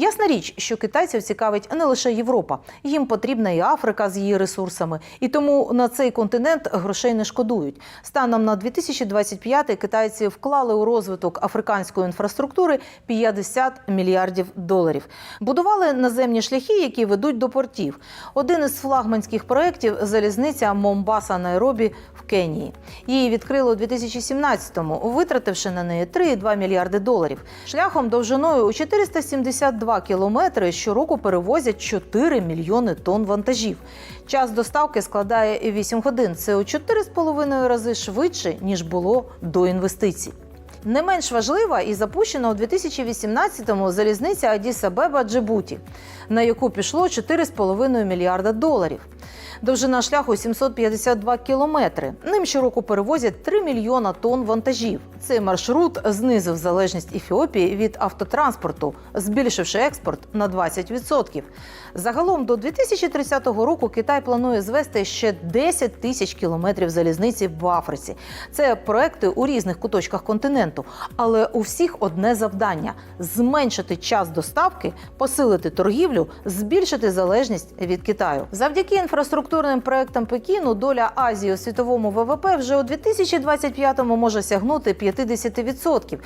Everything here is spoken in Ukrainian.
Ясна річ, що китайців цікавить не лише Європа, їм потрібна і Африка з її ресурсами, і тому на цей континент грошей не шкодують. Станом на 2025 китайці вклали у розвиток африканської інфраструктури 50 мільярдів доларів. Будували наземні шляхи, які ведуть до портів. Один із флагманських проєктів залізниця Момбаса Найробі в Кенії. Її відкрили у 2017-му, витративши на неї 3,2 мільярди доларів. Шляхом довжиною у 472 кілометри щороку перевозять 4 мільйони тонн вантажів. Час доставки складає 8 годин. Це у 4,5 рази швидше ніж було до інвестицій. Не менш важлива і запущена у 2018-му залізниця Адіса Беба Джибуті, на яку пішло 4,5 мільярда доларів. Довжина шляху 752 кілометри. Ним щороку перевозять 3 мільйона тонн вантажів. Цей маршрут знизив залежність Ефіопії від автотранспорту, збільшивши експорт на 20%. Загалом до 2030 року Китай планує звести ще 10 тисяч кілометрів залізниці в Африці. Це проекти у різних куточках континенту, але у всіх одне завдання зменшити час доставки, посилити торгівлю, збільшити залежність від Китаю. Завдяки інфраструктурним проектам Пекіну доля Азії у світовому ВВП вже у 2025-му може сягнути 50%.